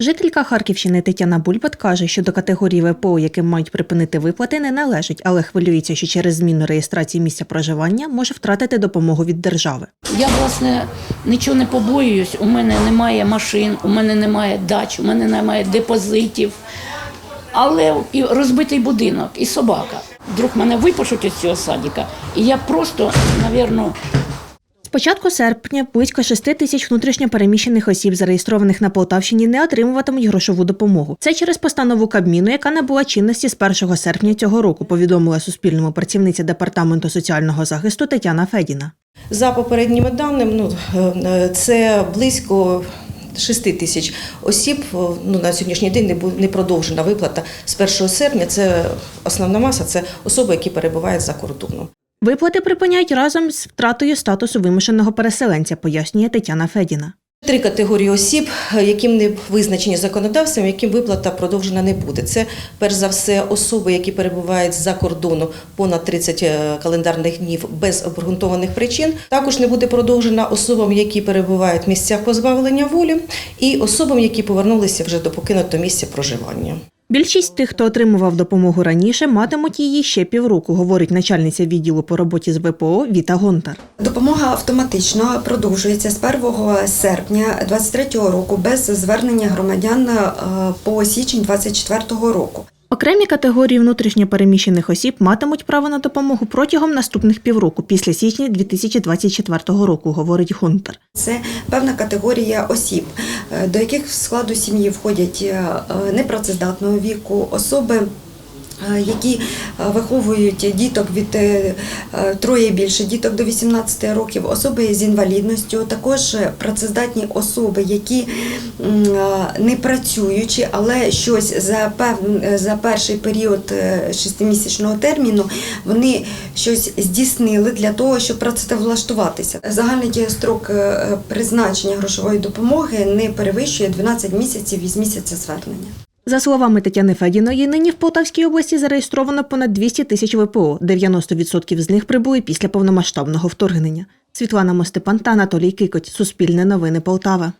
Жителька Харківщини Тетяна Бульбат каже, що до категорії ВПО, яким мають припинити виплати, не належить, але хвилюється, що через зміну реєстрації місця проживання може втратити допомогу від держави. Я власне нічого не побоююсь. У мене немає машин, у мене немає дач, у мене немає депозитів. Але і розбитий будинок, і собака. Вдруг мене випишуть із цього садика, і я просто, навірно, З початку серпня близько 6 тисяч внутрішньо переміщених осіб, зареєстрованих на Полтавщині, не отримуватимуть грошову допомогу. Це через постанову Кабміну, яка набула чинності з 1 серпня цього року, повідомила Суспільному працівниця департаменту соціального захисту Тетяна Федіна. За попередніми даними, ну, е, це близько 6 тисяч осіб. Ну, на сьогоднішній день не продовжена виплата з 1 серпня. Це основна маса, це особи, які перебувають за кордоном. Виплати припиняють разом з втратою статусу вимушеного переселенця, пояснює Тетяна Федіна. Три категорії осіб, яким не визначені законодавством, яким виплата продовжена не буде. Це перш за все особи, які перебувають за кордону понад 30 е, календарних днів без обґрунтованих причин. Також не буде продовжена особам, які перебувають в місцях позбавлення волі, і особам, які повернулися вже до покинутого місця проживання. Більшість тих, хто отримував допомогу раніше, матимуть її ще півроку, говорить начальниця відділу по роботі з ВПО Віта Гонтар. Допомога автоматично продовжується з 1 серпня 2023 року без звернення громадян е, по січень 2024 року. Окремі категорії внутрішньо переміщених осіб матимуть право на допомогу протягом наступних півроку після січня 2024 року, говорить Гунтер. Це певна категорія осіб, е, до яких в складу сім'ї входять е, е, непрацездатного віку, особи. Е, Які е, виховують діток від е, троє більше діток до 18 років, особи з інвалідністю, також працездатні особи, які не працюючи, але щось за пев... за перший період шестимісячного терміну вони щось здійснили для того, щоб працевлаштуватися. Загальний строк призначення грошової допомоги не перевищує 12 місяців із місяця звернення. За словами Тетяни Федіної, нині в Полтавській області зареєстровано понад 200 тисяч ВПО. 90% з них прибули після повномасштабного вторгнення. Світлана Мостепан та Анатолій Кикоть. Суспільне новини Полтава.